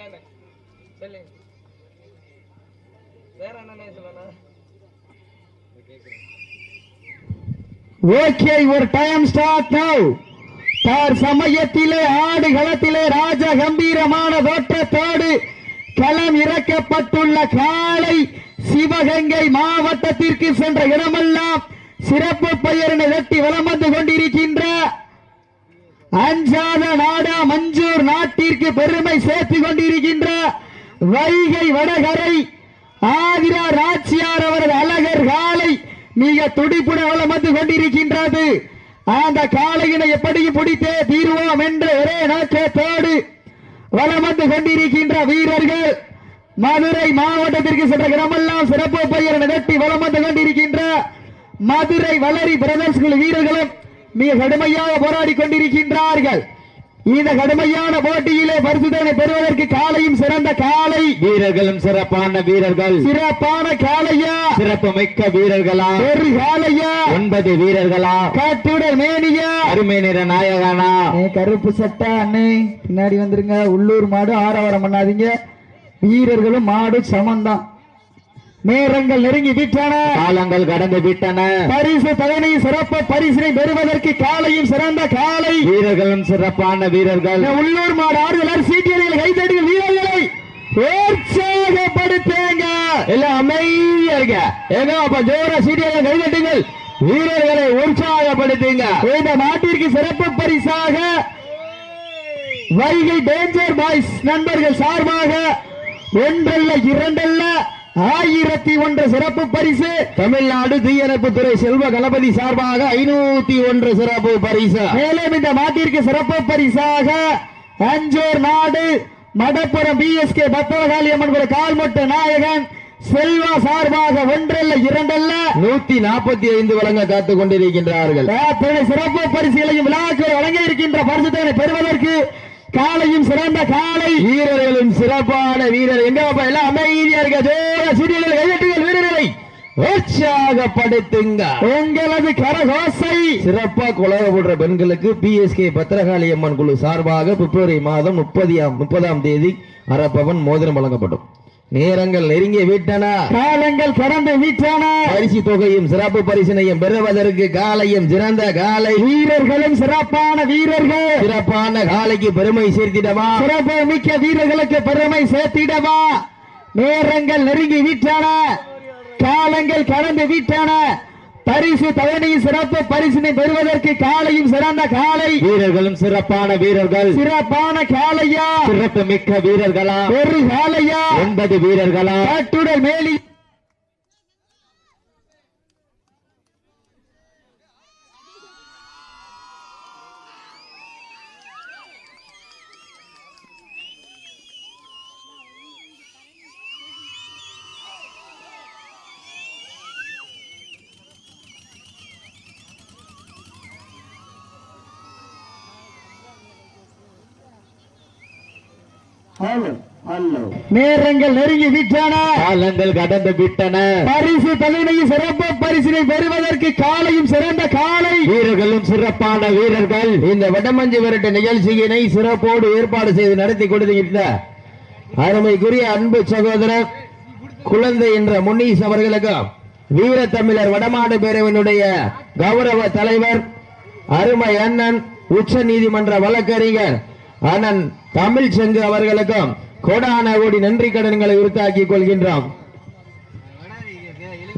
சேனை சொல்லுங்க வேற என்ன சொல்லணும்? ஓகே டைம் ஸ்டார்ட் நவ் சமயத்திலே ஆடு களத்திலே ராஜ கம்பீரமான தோற்றத்தோடு களம் இறக்கப்பட்டுள்ள காலை சிவகங்கை மாவட்டத்திற்கு சென்ற இடமெல்லாம் சிறப்பு பெயரினை வெட்டி வலம் வந்து கொண்டிருக்கின்ற அஞ்சாத நாடா மஞ்சூர் நாட்டிற்கு பெருமை சேர்த்து கொண்டிருக்கின்ற வைகை வடகரை ஆதிரா ராட்சியார் அவரது அழகர் காலை மிக துடிப்புடன் வளமந்து வந்து கொண்டிருக்கின்றது. அந்த காலையினை எப்படியும் பிடித்தே தீர்வோம் என்ற ஒரே நோக்கத்தோடு வளம் வந்து கொண்டிருக்கின்ற வீரர்கள் மதுரை மாவட்டத்திற்கு சென்ற கிரமெல்லாம் சிறப்பு பெயர் நிகழ்த்தி வளம் வந்து கொண்டிருக்கின்ற மதுரை வளரி பிரதர்ஸ் வீரர்களும் மிக கடுமையாக போராடி கொண்டிருக்கின்றார்கள். இந்த கடுமையான போட்டியிலே பரிசுதனை பெறுவதற்கு காலையும் சிறந்த காலை. வீரர்களும் சிறப்பான வீரர்கள். சிறப்பான காளையா சிறப்பு மிக்க வீரர்களா? ஒரு காளையா ஒன்பது வீரர்களா? காட்டுடல் மேனியா? அருமை நிற நாயகனா? கருப்பு சட்டை அண்ணே பின்னாடி வந்துருங்க. உள்ளூர் மாடு ஆரவாரம் பண்ணாதீங்க. வீரர்களும் மாடு சமந்தான். நேரங்கள் நெருங்கி விட்டன. காலங்கள் கடந்து விட்டன. பரிசு தவணை சிறப்பு பரிசினை பெறுவதற்கு காலையும் சிறந்த காலை. வீரர்களும் சிறப்பான வீரர்கள். உள்ளூர் மாடு ஆறுதலர் சீட்டியலில் கைதடிகள் வீரர்களை உற்சாகப்படுத்துங்க. எல்லாம் அமைதியா இருக்க ஏங்க அப்ப ஜோர சீடியெல்லாம் கைதட்டுங்கள். வீரர்களை உற்சாகப்படுத்துங்க. இந்த நாட்டிற்கு சிறப்பு பரிசாக வைகை டேஞ்சர் பாய்ஸ் நண்பர்கள் சார்பாக ஒன்றல்ல இரண்டல்ல ஆயிரத்தி ஒன்று சிறப்பு பரிசு. தமிழ்நாடு தீயணைப்புத்துறை செல்வ கணபதி சார்பாக ஐநூத்தி ஒன்று சிறப்பு பரிசு. மேலும் இந்த நாட்டிற்கு சிறப்பு பரிசாக அஞ்சூர் நாடு மடப்புறம் பிஎஸ்கே பத்தவகாளி அம்மன் கூட கால்மொட்ட நாயகன் செல்வா சார்பாக ஒன்றல்ல இரண்டல்ல. நூத்தி நாற்பத்தி ஐந்து வழங்க காத்துக் கொண்டிருக்கின்றார்கள். சிறப்பு பரிசுகளையும் விழாக்கள் வழங்க இருக்கின்ற பரிசுத்தனை பெறுவதற்கு காலையும் சிறந்த காலை வீரர்களும் சிறப்பான வீரர். எங்க பாப்பா எல்லாம் அமைதியா இருக்க ஜோர சீரியல் கைதட்டுங்கள் வீரர்களை உற்சாகப்படுத்துங்க உங்களது கரகோசை. சிறப்பா குலக போடுற பெண்களுக்கு பிஎஸ்கே பத்திரகாளி அம்மன் குழு சார்பாக பிப்ரவரி மாதம் முப்பதாம் முப்பதாம் தேதி அரப்பவன் மோதிரம் வழங்கப்படும். நேரங்கள் நெருங்கிய விட்டன. காலங்கள் கடந்து விட்டன. பரிசு தொகையும் சிறப்பு பரிசினையும் பெறுவதற்கு காலையும் சிறந்த காலை. வீரர்களும் சிறப்பான வீரர்கள். சிறப்பான காலைக்கு பெருமை சேர்த்திடவா? சிறப்பு மிக்க வீரர்களுக்கு பெருமை சேர்த்திடவா? நேரங்கள் நெருங்கி விட்டன. காலங்கள் கடந்து விட்டன. பரிசு தவணை சிறப்பு பரிசினை பெறுவதற்கு காலையும் சிறந்த காலை. வீரர்களும் சிறப்பான வீரர்கள். சிறப்பான காளையா சிறப்பு மிக்க வீரர்களா? ஒரு காளையா ஒன்பது வீரர்களா? காட்டுடல் மேலி நேரங்கள் நெருங்கி விட்டன. காலங்கள் கடந்து விட்டன. பரிசு தவணை சிறப்பு பரிசினை பெறுவதற்கு காலையும் சிறந்த காலை. வீரர்களும் சிறப்பான வீரர்கள். இந்த வடமஞ்சு விரட்டு நிகழ்ச்சியினை சிறப்போடு ஏற்பாடு செய்து நடத்தி கொடுத்திருந்த அருமைக்குரிய அன்பு சகோதரர் குழந்தை என்ற முன்னீஸ் அவர்களுக்கு வீர தமிழர் வடமாடு பேரவையினுடைய கௌரவ தலைவர் அருமை அண்ணன் உச்ச நீதிமன்ற வழக்கறிஞர் அண்ணன் தமிழ் செங்கு அவர்களுக்கும் கோடான கோடி நன்றி கடன்களை உறுத்தாக்கிக் கொள்கின்றோம்.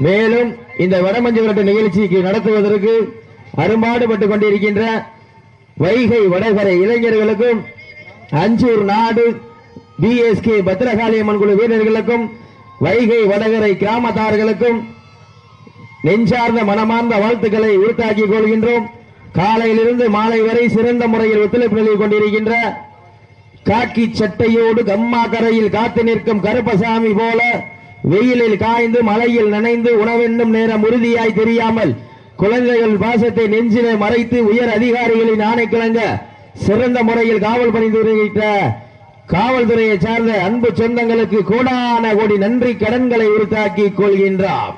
மேலும் இந்த வடமஞ்சு விரட்டு நிகழ்ச்சிக்கு நடத்துவதற்கு அரும்பாடுபட்டுக் கொண்டிருக்கின்ற வைகை வடகரை இளைஞர்களுக்கும் அஞ்சூர் நாடு பிஎஸ்கே பத்திரகாளியம்மன் குழு வீரர்களுக்கும் வைகை வடகரை கிராமத்தார்களுக்கும் நெஞ்சார்ந்த மனமார்ந்த வாழ்த்துக்களை உறுத்தாக்கிக் கொள்கின்றோம். காலையிலிருந்து மாலை வரை சிறந்த முறையில் ஒத்துழைப்பு நல்கிக் கொண்டிருக்கின்ற காக்கி சட்டையோடு கம்மா கரையில் காத்து நிற்கும் கருப்பசாமி போல வெயிலில் காய்ந்து மழையில் நனைந்து உணவென்னும் நேரம் உறுதியாய் தெரியாமல் குழந்தைகள் பாசத்தை நெஞ்சிலே மறைத்து உயர் அதிகாரிகளின் ஆணை கிளங்க சிறந்த முறையில் காவல் பணிந்து காவல்துறையை சார்ந்த அன்பு சொந்தங்களுக்கு கோடான கோடி நன்றி கடன்களை உறுத்தாக்கி கொள்கின்றார்.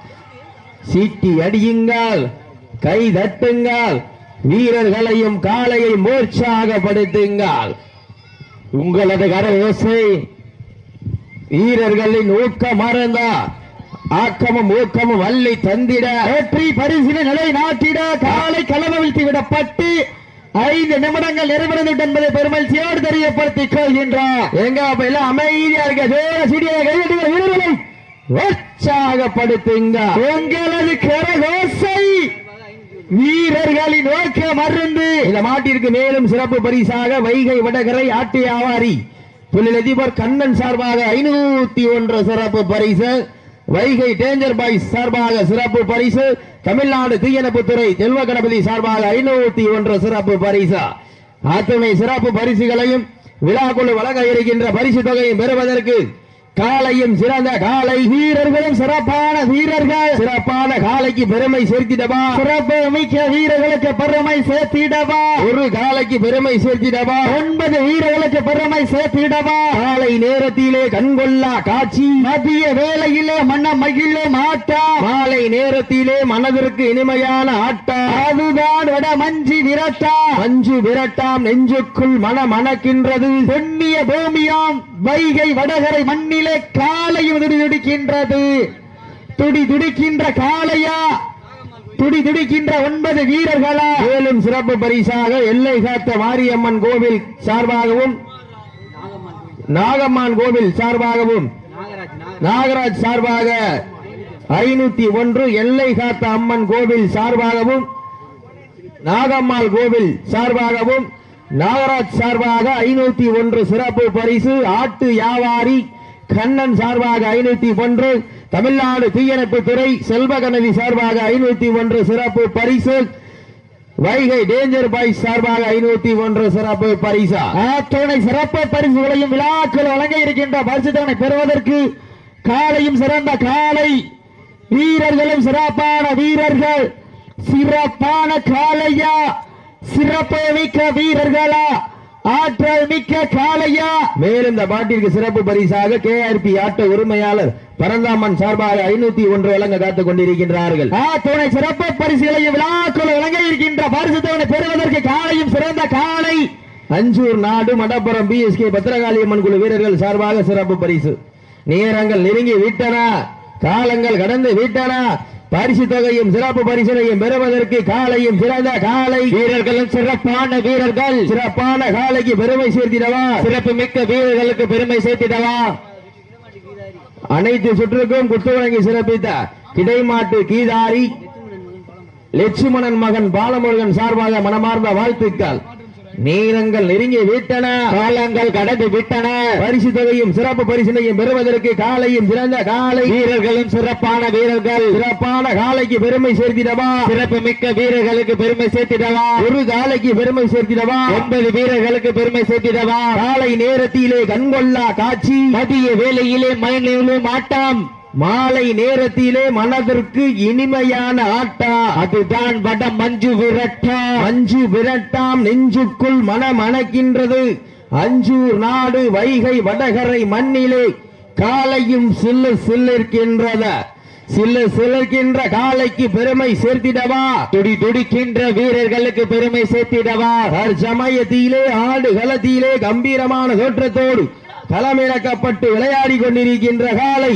சீட்டி அடியுங்கள் கை தட்டுங்கள் வீரர்களையும் காளையை மோற்சாகப்படுத்துங்கள் உங்களது கர ஓசை வீரர்களின் ஊக்கம் மறந்தா ஆக்கமும் ஊக்கமும் வள்ளி தந்திட. வெற்றி பரிசினை நிலைநாட்டிட காலை களமவிழ்த்து விடப்பட்டு ஐந்து நிமிடங்கள் நிறைவடைந்துவிட்டு என்பதை பெருமகிழ்ச்சியோடு தெரியப்படுத்திக் கொள்கின்றார். எங்க அப்ப எல்லாம் அமைதியா இருக்க ஜோர சிடிய கையெழுத்துகிற வீரர்களை உற்சாகப்படுத்துங்க. உங்களது கரகோசை வீரர்களின் நோக்கிய மருந்து. இந்த மாட்டிற்கு மேலும் சிறப்பு பரிசாக வைகை வடகரை ஆட்டு வியாபாரி தொழிலதிபர் கண்ணன் சார்பாக ஐநூத்தி ஒன்று சிறப்பு பரிசு வைகை டேஞ்சர் பாய்ஸ் சார்பாக சிறப்பு பரிசு தமிழ்நாடு தீயணைப்புத்துறை செல்வ கணபதி சார்பாக ஐநூத்தி ஒன்று சிறப்பு பரிசு. அத்துணை சிறப்பு பரிசுகளையும் விழாக்குழு வழங்க இருக்கின்ற பரிசு தொகையும் பெறுவதற்கு காலையும் சிறந்த காலை வீரர்களும் சிறப்பான வீரர்கள். சிறப்பான காலைக்கு பெருமை சேர்த்திடவா? சிறப்பு மிக்க வீரர்களுக்கு பெருமை சேர்த்திடவா? ஒரு காலைக்கு பெருமை சேர்த்திடவா? ஒன்பது வீரர்களுக்கு பெருமை சேர்த்திடவா? காலை நேரத்திலே கண்கொள்ளா காட்சி. மதிய வேளையிலே மன்ன மகிழும் ஆட்டம் மாலை நேரத்திலே மனதிற்கு இனிமையான ஆட்டம் அதுதான் வட மஞ்சி விரட்டா. மஞ்சு விரட்டாம் நெஞ்சுக்குள் மன மணக்கின்றது பெண்ணிய பூமியாம் வைகை வடகரை மண்ணிலே காலையும் துடி துடிக்கின்றது. துடி துடிக்கின்ற காலையா துடி துடிக்கின்ற ஒன்பது வீரர்களா? மேலும் சிறப்பு பரிசாக எல்லை காத்த மாரியம்மன் கோவில் சார்பாகவும் நாகம்மான் கோவில் சார்பாகவும் நாகராஜ் சார்பாக ஐநூத்தி ஒன்று எல்லை காத்த அம்மன் கோவில் சார்பாகவும் நாகம்மாள் கோவில் சார்பாகவும் நாகராஜ் சார்பாக ஐநூத்தி ஒன்று சிறப்பு பரிசு ஆட்டு வியாபாரி கண்ணன் சார்பாக ஐநூத்தி ஒன்று தமிழ்நாடு தீயணைப்பு துறை செல்வகணவி சார்பாக ஐநூத்தி ஒன்று சிறப்பு பரிசு வைகை டேஞ்சர் பாய்ஸ் சார்பாக ஐநூத்தி ஒன்று சிறப்பு பரிசா. அத்துணை சிறப்பு பரிசுகளையும் விழாக்கள் வழங்க இருக்கின்ற பரிசுத்தவனை பெறுவதற்கு காலையும் சிறந்த காலை வீரர்களும் சிறப்பான வீரர்கள் சிறப்பான காளையா சிறப்பு மிக்க வீரர்களா ஆற்றல் மிக்க காளையா. மேலும் இந்த பாட்டிற்கு சிறப்பு பரிசாக கேஆர்பி ஆட்ட உரிமையாளர் பரந்தாமன் சார்பாக ஐநூத்தி ஒன்று வழங்க காத்துக் கொண்டிருக்கின்றார்கள். ஆத்துணை சிறப்பு பரிசுகளையும் விழாக்கள் வழங்க இருக்கின்ற பரிசுத்தவனை பெறுவதற்கு காலையும் சிறந்த காலை அஞ்சூர் நாடு மடப்புறம் பிஎஸ்கே பத்திரகாளி அம்மன் குழு வீரர்கள் சார்பாக சிறப்பு பரிசு. நேரங்கள் நெருங்கி விட்டன. காலங்கள் கடந்து விட்டன. பரிசு தொகையும் சிறப்பு பரிசனையும் பெறுவதற்கு காலையும் சிறந்த காலை. வீரர்களும் சிறப்பான வீரர்கள். சிறப்பான காலைக்கு பெருமை சேர்த்திடவா? சிறப்பு மிக்க வீரர்களுக்கு பெருமை சேர்த்திடவா? அனைத்து சுற்றுக்கும் குத்து வழங்கி சிறப்பித்த கிடைமாட்டு கீதாரி லட்சுமணன் மகன் பாலமுருகன் சார்பாக மனமார்ந்த வாழ்த்துக்கள். நேரங்கள் நெருங்கி விட்டன. காலங்கள் கடந்து விட்டன. பரிசு தொகையும் சிறப்பு பரிசினையும் பெறுவதற்கு காலையும் சிறந்த காலை. வீரர்களும் சிறப்பான வீரர்கள். சிறப்பான காலைக்கு பெருமை சேர்த்திடவா? சிறப்பு மிக்க வீரர்களுக்கு பெருமை சேர்த்திடவா? ஒரு காலைக்கு பெருமை சேர்த்திடவா? ஒன்பது வீரர்களுக்கு பெருமை சேர்த்திடவா? காலை நேரத்திலே கண்கொள்ளா காட்சி. மதிய வேளையிலே மயனிலும் ஆட்டம் மாலை நேரத்திலே மனதிற்கு இனிமையான ஆட்டா. அதுதான் வட மஞ்சு விரட்டா. மஞ்சு விரட்டாம் நெஞ்சுக்குள் மனம் அணைக்கின்றது அஞ்சூர் நாடு வைகை வடகரை மண்ணிலே காலையும் சில்லு சில்லிருக்கின்றத. சில்லு சிலிர்க்கின்ற காலைக்கு பெருமை சேர்த்திடவா? துடி துடிக்கின்ற வீரர்களுக்கு பெருமை சேர்த்திடவா? தற்சமயத்திலே ஆடு களத்திலே கம்பீரமான தோற்றத்தோடு களமிறக்கப்பட்டு விளையாடி கொண்டிருக்கின்ற காலை.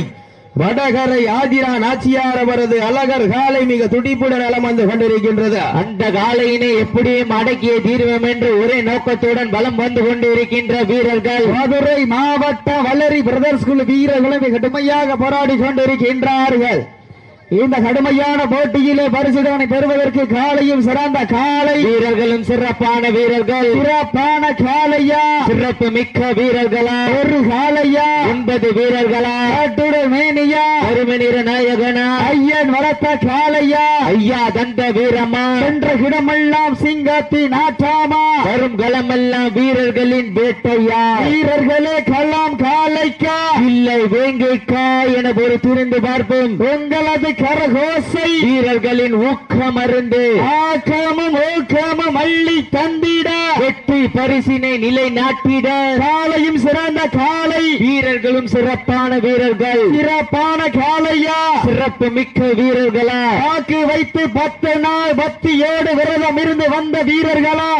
வடகரை ஆதிரா நாச்சியார் அவரது அழகர் காலை மிக துடிப்புடன் நலம் வந்து கொண்டிருக்கின்றது. அந்த காலையினை எப்படியும் அடக்கிய தீர்வம் என்று ஒரே நோக்கத்துடன் பலம் வந்து கொண்டிருக்கின்ற வீரர்கள். மதுரை மாவட்ட வளரி பிரதர்ஸ் குழு வீரர்களும் கடுமையாக போராடி கொண்டிருக்கின்றார்கள். இந்த கடுமையான போட்டியிலே பரிசுதவனை பெறுவதற்கு காலையும் சிறந்த காலை. வீரர்களும் சிறப்பான வீரர்கள். சிறப்பான காளையா சிறப்பு மிக்க வீரர்களா? ஒரு காளையா ஒன்பது வீரர்களா? மேனியா? அருமநிற நாயகனா ஐயன் வளர்த்த காளையா? ஐயா தந்த வீரமா? சென்ற இடமெல்லாம் சிங்கத்தின் ஆட்டாமா வரும் களமெல்லாம் வீரர்களின் வேட்டையா? வீரர்களே கல்லாம் காளைக்கா? இல்லை வேங்கைக்கா என ஒரு துணிந்து பார்ப்போம். உங்களது கரகோசை? வீரர்களின் ஊக்கம் அருந்து ஆக்கமும் ஊக்கமும் அள்ளி தந்திட. வெற்றி பரிசினை நிலைநாட்டிட காலையும் சிறந்த காலை வீரர்களும் சிறப்பான வீரர்கள். சிறப்பான காளையா சிறப்பு மிக்க வீரர்களா? வாக்கு வைத்து பத்து நாள் பக்தியோடு விரதம் இருந்து வந்த வீரர்களா?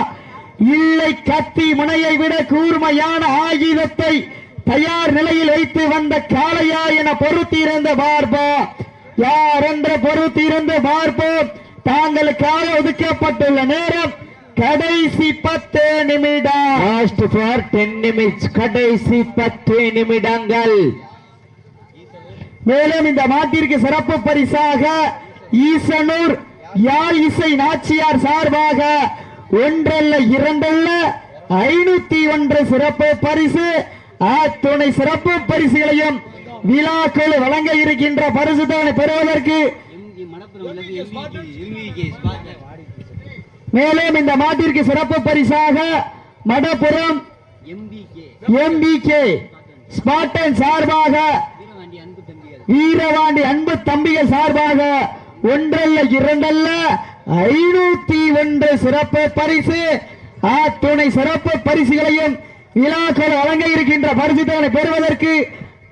இல்லை கத்தி முனையை விட கூர்மையான ஆயுதத்தை தயார் நிலையில் வைத்து வந்த காளையா என பொறுத்திருந்த பார்ப்போம் யார் என்ற பொறுத்திருந்து பார்ப்போம் தாங்களுக்காக ஒதுக்கப்பட்டுள்ள நேரம் கடைசி பத்து நிமிடம். கடைசி பத்து நிமிடங்கள். மேலும் இந்த மாட்டிற்கு சிறப்பு பரிசாக ஈசனூர் யாழ் இசை நாச்சியார் சார்பாக ஒன்றல்ல இரண்டல்ல ஐநூத்தி ஒன்று சிறப்பு பரிசு. அத்துணை சிறப்பு பரிசுகளையும் விழாக்கள் வழங்க இருக்கின்ற பரிசு பெறுவதற்கு. மேலும் இந்த மாட்டிற்கு சிறப்பு பரிசாக மடப்புறம் எம்பிகே ஸ்பாட்டன் சார்பாக வீரவாண்டி அன்பு தம்பிகள் சார்பாக ஒன்றல்ல இரண்டல்ல ஐநூத்தி ஒன்று சிறப்பு பரிசு. அத்துணை சிறப்பு பரிசுகளையும் விழாக்கள் வழங்க இருக்கின்ற பரிசு தவணை பெறுவதற்கு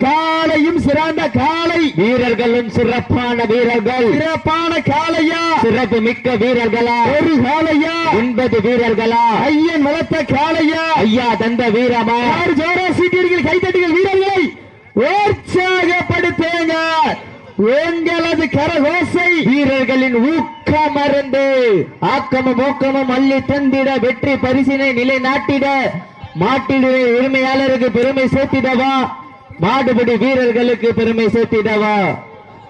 காலையும் சிறந்த காலை வீரர்களும் சிறப்பான வீரர்கள். சிறப்பான காளையா? சிறப்பு மிக்க வீரர்களா? ஒரு காளையா? ஒன்பது வீரர்களா? ஐயன் வளர்த்த காளையா? ஐயா தந்த வீரமா? யார் ஜோரா சீட்டியர்கள் கைத்தட்டுகள் வீரர்களை? உற்சாகப்படுத்துங்க. உங்களது கரகோசை வீரர்களின் ஊக்கம் அருந்து ஆக்கமும் ஊக்கமும் அள்ளி தந்திட வெற்றி பரிசினை நிலைநாட்டிட மாட்டிட உரிமையாளருக்கு பெருமை சேர்த்திடவா? மாடுபிடி வீரர்களுக்கு பெருமை சேர்த்திடவா?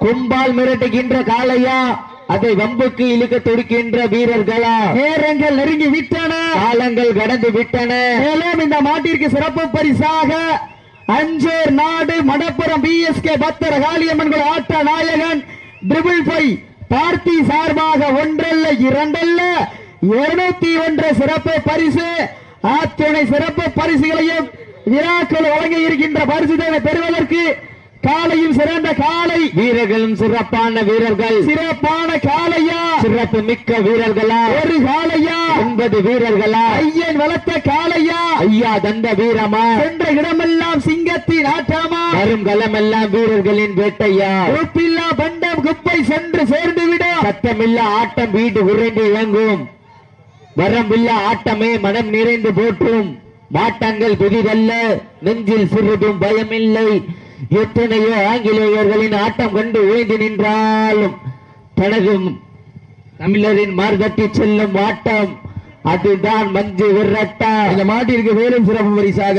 கும்பால் மிரட்டுகின்ற காளையா? அதை வம்புக்கு இழுக்க துடிக்கின்ற வீரர்களா? நேரங்கள் நெருங்கி விட்டன. காலங்கள் கடந்து விட்டன. மேலும் இந்த மாட்டிற்கு சிறப்பு பரிசாக அஞ்சேர் நாடு மடப்புறம் பிஎஸ்கே பத்தர காளியம்மன் குல ஆட்ட நாயகன் டிரிபிள் ஃபைவ் பார்த்தி சார்பாக ஒன்றல்ல இரண்டல்ல. இருநூத்தி ஒன்று சிறப்பு பரிசு. ஆத்துணை சிறப்பு பரிசுகளையும் விழாக்கள் வழங்க இருக்கின்ற பரிசுதனை பெறுவதற்கு? காலையும் சிறந்த காலை. வீரர்களும் சிறப்பான வீரர்கள். சிறப்பான காளையா சிறப்பு மிக்க வீரர்களா? ஒரு காளையா ஒன்பது வீரர்களா? ஐயன் வளர்த்த காளையா ஐயா தந்த வீரமா? சென்ற இடமெல்லாம் சிங்கத்தின் ஆட்டமா வரும் களமெல்லாம் வீரர்களின் வேட்டையா? உப்பில்லா பண்டம் குப்பை சென்று சேர்ந்து விடும் சத்தமில்ல ஆட்டம் வீடு உறைந்து இயங்கும். வரம்பில்ல ஆட்டமே மனம் நிறைந்து போற்றும். மாட்டங்கள் புதிதல்ல. நெஞ்சில் சிறிதும் பயமில்லை. எத்தனையோ ஆங்கிலேயர்களின் ஆட்டம் கண்டு வீழ்ந்து நின்றாலும் தனது தமிழரின் மார்கட்டி செல்லும் ஆட்டம் அதுதான் மஞ்சு விரட்டா. இந்த மாட்டிற்கு மேலும் சிறப்பு பரிசாக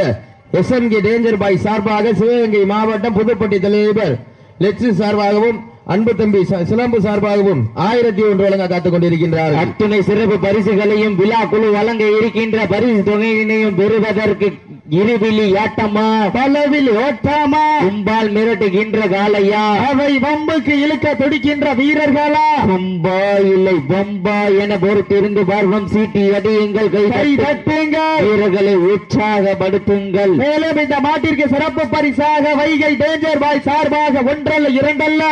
எஸ்எம்கே டேஞ்சர் பாய் சார்பாக சிவகங்கை மாவட்டம் புதுப்பட்டி தலைவர் லெட்சி சார்பாகவும் அன்பு தம்பி சிலம்பு சார்பாகவும் ஆயிரத்தி ஒன்று வழங்க காத்துக் கொண்டிருக்கின்றார்கள். அத்துணை சிறப்பு பரிசுகளையும் விழா குழு வழங்க இருக்கின்ற பரிசு தொகையினையும் பெறுவதற்கு இருவிழி ஆட்டமா பலவில் ஓட்டாமா கும்பால் மிரட்டுகின்ற காலையா அவை வம்புக்கு இழுக்க துடிக்கின்ற வீரர்களா? கும்பா இல்லை பம்பா என பொறுத்திருந்து பார்வம் சீட்டி அடியுங்கள் கை கை தட்டு. தட்டுங்க வீரர்களை உற்சாகப்படுத்துங்கள். மேலும் இந்த மாட்டிற்கு சிறப்பு பரிசாக வைகை டேஞ்சர் பாய் சார்பாக ஒன்றல்ல இரண்டல்ல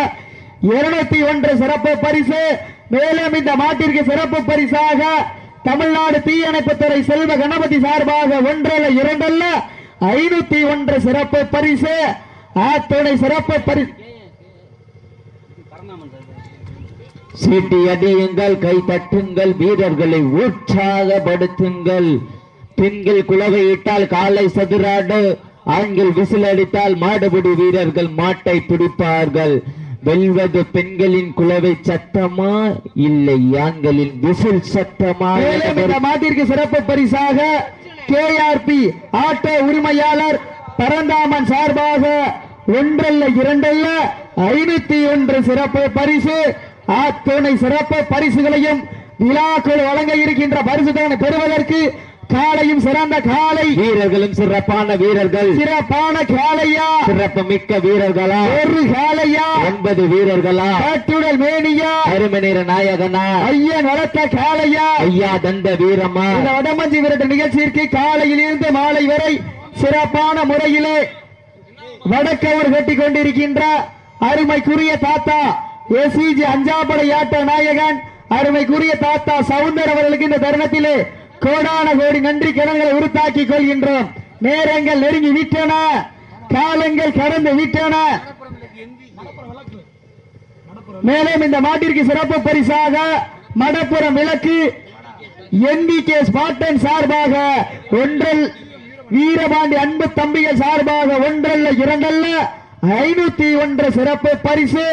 இருநூத்தி ஒன்று சிறப்பு பரிசு. மேலும் இந்த மாட்டிற்கு சிறப்பு பரிசாக தமிழ்நாடு தீயணைப்புத்துறை செல்வ கணபதி சார்பாக ஒன்றல்ல இரண்டல்ல ஐநூத்தி ஒன்று சிறப்பு பரிசு. ஆத்துணை சிறப்பு பரிசு சீட்டி அடியுங்கள் கை தட்டுங்கள் வீரர்களை உற்சாகப்படுத்துங்கள். பெண்கள் குலகையிட்டால் காலை சதுராடு ஆண்கள் விசில் அடித்தால் மாடுபிடி வீரர்கள் மாட்டை பிடிப்பார்கள். வெல்வது பெண்களின் குலவை சத்தமா இல்லை ஆண்களின் விசில் சத்தமா இந்த மாட்டிற்கு சிறப்பு பரிசாக கேஆர்பி ஆட்டோ உரிமையாளர் பரந்தாமன் சார்பாக ஒன்றல்ல இரண்டல்ல ஐநூத்தி ஒன்று சிறப்பு பரிசு. அத்துணை சிறப்பு பரிசுகளையும் விழாக்கள் வழங்க இருக்கின்ற பரிசுகளை பெறுவதற்கு காலையும் சிறந்த காலை வீரர்களும் சிறப்பான வீரர்கள். சிறப்பான காளையா. சிறப்பு மிக்க வீரர்களா. ஒரு காளையா. ஒன்பது வீரர்களா. காட்டுடல் மேனியா. அருமை நிற நாயகனா. ஐயன் வளர்த்த காளையா. ஐயா தந்த வீரமா. இந்த வடமஞ்சி விரட்டு நிகழ்ச்சியிற்கு காலையில் இருந்து மாலை வரை சிறப்பான முறையிலே வடக்கவர் கட்டிக் கொண்டிருக்கின்ற அருமைக்குரிய தாத்தா எஸ்இஜி அஞ்சாப்படை ஆட்ட நாயகன் அருமைக்குரிய தாத்தா சவுந்தர் அவர்களுக்கு இந்த தருணத்திலே கோடான கோடி நன்றி கடன்களை உருத்தாக்கிக் கொள்கின்றோம். நேரங்கள் நெருங்கி விட்டன. காலங்கள் கடந்து விட்டன. மேலும் இந்த மாட்டிற்கு சிறப்பு பரிசாக மடப்புறம் விளக்கு என்பிகே ஸ்பாட்டன் சார்பாக ஒன்றல் வீரபாண்டி அன்பு தம்பிகள் சார்பாக ஒன்றல்ல இரண்டல்ல ஐநூத்தி ஒன்று சிறப்பு பரிசு.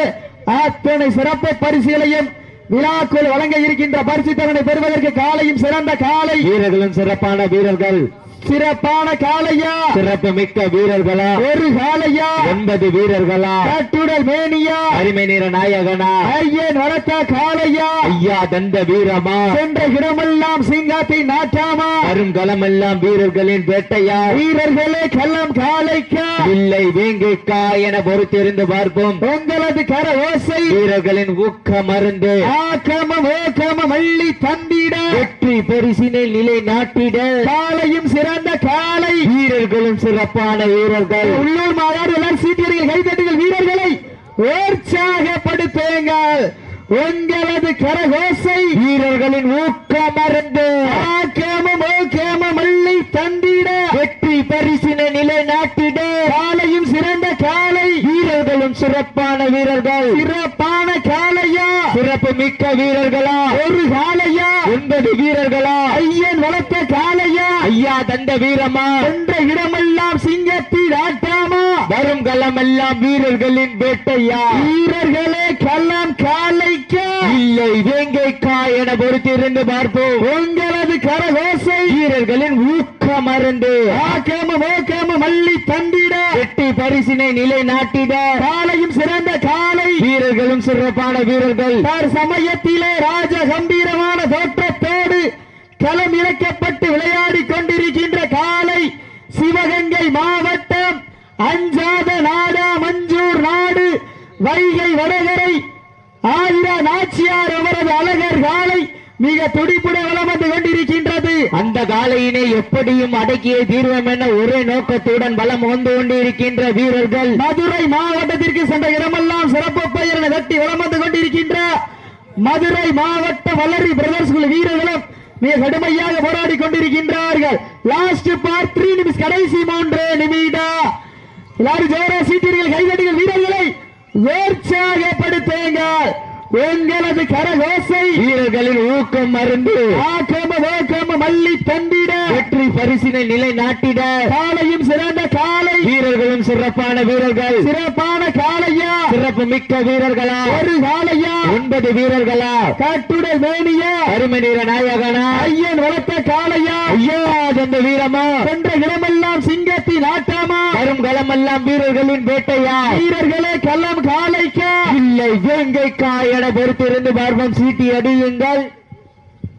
அத்தனை சிறப்பு பரிசுகளையும் விழாக்குள் வழங்க இருக்கின்ற பரிசு தவணை பெறுவதற்கு காலையும் சிறந்த காலை. வீரர்களும் சிறப்பான வீரர்கள். சிறப்பான காலையா சிறப்பு மிக்க வீரர்களா? ஒரு காலையா ஒன்பது வீரர்களா? கட்டுடல் மேனியா? அருமை நிற நாயகனா? ஐயன் வளர்த்த காலையா ஐயா தந்த வீரமா? சென்ற இடமெல்லாம் சிங்கத்தை நாட்டாமா? வரும் களமெல்லாம் வீரர்களின் வேட்டையா? வீரர்களே கள்ளம் காலைக்கா இல்லை வேங்கைக்கா என பொறுத்திருந்து பார்ப்போம். உங்களது கர ஓசை? வீரர்களின் ஊக்க மருந்து ஆக்கமம் ஓக்கமம் அள்ளி தந்திட. வெற்றி பரிசினை நிலை நாட்டிட. காலையும் சிறந்த காலை. வீரர்களும் சிறப்பான வீரர்கள். உள்ளூர் மாநாடு எல்லாரும் சீட்டியர்கள் கைதட்டுங்கள் வீரர்களை உற்சாகப்படுத்துங்கள். உங்களது கரகோசை. வீரர்களின் ஊக்க மருந்து ஆக்கமம் ஓக்கமம் அள்ளி தந்திட. வெற்றி பரிசினை நிலை நாட்டிட காலையும் சிறந்த காலை. வீரர்களும் சிறப்பான வீரர்கள். சிறப்பான காலையா? சிறப்பு மிக்க வீரர்களா? ஒரு காலையா? ஒன்பது வீரர்களா? ஐயன் வளர்த்த காலையா? ஐயா தந்த வீரமா? என்ற இடமெல்லாம் சிங்கத்தில் ஆட்டாமா? வரும் களமெல்லாம் வீரர்களின் வேட்டையா? வீரர்களே கள்ளம் காலைக்கா. இல்லை வேங்கைக்கா என பொறுத்திருந்து பார்ப்போம். உங்களது கரகோசை. வீரர்களின் ஊக்க மருந்து. ஆக்காம ஓக்காம மல்லி தந்திட. வெற்றி பரிசினை நிலை நாட்டிட. காலையும் சிறந்த காலை. வீரர்களும் சிறப்பான வீரர்கள். சமயத்திலே ராஜ கம்பீரமான தோற்றத்தோடு களம் இறக்கப்பட்டு விளையாடி கொண்டிருக்கின்ற காலை சிவகங்கை மாவட்டம் அஞ்சாத நாடா மஞ்சூர் நாடு வைகை வடகரை ஆயிர நாச்சியார் அவரது அழகர் காலை மிக துடிப்புடன் வலம் வந்து கொண்டிருக்கின்றது. அந்த காலையினை எப்படியும் அடக்கிய தீர்வம் என ஒரே நோக்கத்துடன் பலம் வந்து கொண்டிருக்கின்ற வீரர்கள். மதுரை மாவட்டத்திற்கு சென்ற இடமெல்லாம் சிறப்பு பெயர் தட்டி வலம் வந்து கொண்டிருக்கின்ற மதுரை மாவட்ட வளரி பிரதர்ஸ் வீரர்களும் மிக கடுமையாக போராடி கொண்டிருக்கின்றார்கள். லாஸ்ட் பார்ட் த்ரீ நிமிஷம் கடைசி மூன்று நிமிடம் எல்லாரும் ஜோரா சீட்டியர்கள் கைதடிகள் வீரர்களை உற்சாகப்படுத்துங்கள். உங்களது கரகோசை வீரர்களின் ஊக்கம் மருந்து. ஆக்கம ஓக்கம மல்லி தந்திட வெற்றி பரிசினை நிலை நாட்டிட காலையும் சிறந்த காலை வீரர்களும் சிறப்பான வீரர்கள். சிறப்பான காலையா சிறப்பு மிக்க வீரர்களா. ஒரு காலையா ஒன்பது வீரர்களா. கட்டுடல் மேனியா. அருமை நிற நாயகனா. ஐயன் வளர்த்த காளையா. ஐயா தந்த வீரமா. சென்ற இடமெல்லாம் சிங்கத்தின் ஆட்டாமா. வரும் களமெல்லாம் வீரர்களின் வேட்டையா. வீரர்களே கள்ளம் காளைக்கா. இல்லை வேங்கைக்கா என பொறுத்திருந்து பார்ப்போம். சீட்டி அடியுங்கள்.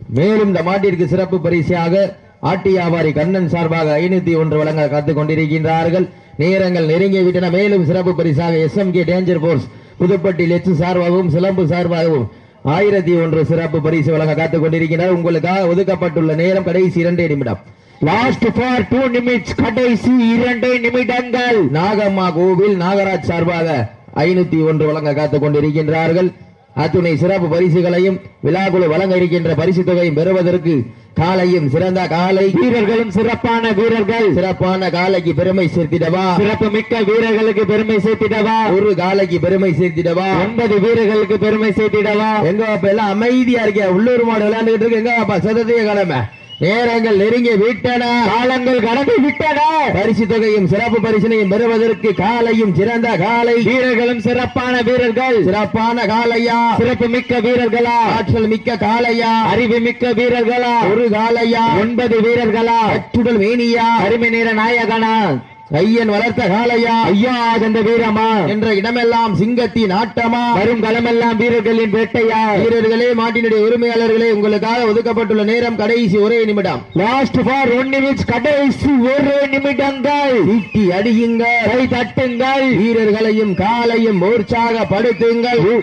மேலும் இந்த மாட்டிற்கு சிறப்பு பரிசாக ஆட்டி வியாபாரி கண்ணன் சார்பாக ஐநூத்தி ஒன்று வழங்க காத்துக் கொண்டிருக்கின்றார்கள். நேரங்கள் நெருங்கி விட்டன மேலும் சிறப்பு பரிசாக S M K danger force Puduppatti Lechu சார்பாகவும் சிலம்பு சார்பாகவும் ஆயிரத்தி ஒன்று சிறப்பு பரிசு வழங்க காத்துக் கொண்டிருக்கிறார். உங்களுக்காக ஒதுக்கப்பட்டுள்ள நேரம் கடைசி இரண்டே நிமிடம். லாஸ்ட் ஃபார் டூ நிமிட்ஸ் கடைசி இரண்டே நிமிடங்கள். நாகம்மா கோவில் நாகராஜ் சார்பாக ஐநூத்தி ஒன்று வழங்க காத்துக் கொண்டிருக்கின்றார்கள். அத்துணை சிறப்பு பரிசுகளையும் விழாக்குழு வழங்க இருக்கின்ற பரிசு தொகையும் பெறுவதற்கு காலையும் சிறந்த காலை வீரர்களும் சிறப்பான வீரர்கள். சிறப்பான காலைக்கு பெருமை சேர்த்திடவா? சிறப்பு மிக்க வீரர்களுக்கு பெருமை சேர்த்திடவா? ஒரு காலைக்கு பெருமை சேர்த்திடவா? ஒன்பது வீரர்களுக்கு பெருமை சேர்த்திடவா? எங்க அப்ப எல்லாம் அமைதியா இருக்க. உள்ளூர் மாடு விளையாண்டுகிட்டு இருக்கு. எங்க அப்பா சதத்தைய கிழமை? நேரங்கள் நெருங்கி விட்டன. காலங்கள் கடந்து விட்டன. பரிசு தொகையும் சிறப்பு பரிசினையும் பெறுவதற்கு காலையும் சிறந்த காலை. வீரர்களும் சிறப்பான வீரர்கள். சிறப்பான காலையா? சிறப்பு மிக்க வீரர்களா? ஆற்றல் மிக்க காலையா? அறிவு மிக்க வீரர்களா? ஒரு காலையா? ஒன்பது வீரர்களா? அச்சுடல் மேனியா? அருமை நேர நாயகனா? ஐயன் வளர்த்த காளையா? ஐயா தந்த வீரமா? என்ற இடமெல்லாம் சிங்கத்தின் ஆட்டமா வரும் களமெல்லாம் வீரர்களின் வேட்டையா? வீரர்களே மாட்டினுடைய உரிமையாளர்களே உங்களுக்காக ஒதுக்கப்பட்டுள்ள நேரம் கடைசி ஒரே நிமிடம். லாஸ்ட் ஃபார் ஒன் நிமிட்ஸ் கடைசி ஒரு நிமிடங்கள். ஈட்டி அடியுங்கள். கை தட்டுங்கள். வீரர்களையும் காலையும் உற்சாகப்படுத்துங்கள்.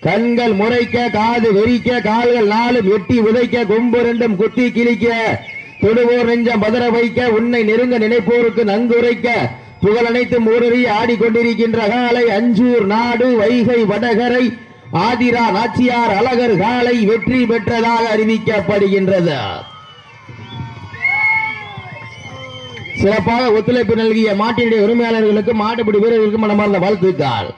கண்கள் முறைக்க காது வெறிக்க கால்கள் நாளும் எட்டி உதைக்க கொம்பு ரெண்டும் குத்தி கிழிக்க. தொடுவோர் நெஞ்சம் பதற வைக்க உன்னை நெருங்க நினைப்போருக்கு நங்குரைக்க புகழ் அனைத்தும் ஊரறி ஆடிக்கொண்டிருக்கின்ற காலை அஞ்சூர் நாடு வைகை வடகரை ஆதிரா நாச்சியார் அழகர் காலை வெற்றி பெற்றதாக அறிவிக்கப்படுகின்றது. சிறப்பாக ஒத்துழைப்பு நல்கிய மாட்டினுடைய உரிமையாளர்களுக்கும் மாட்டுப்பிடி வீரர்களுக்கு மனமார்ந்த வாழ்த்துக்கள்.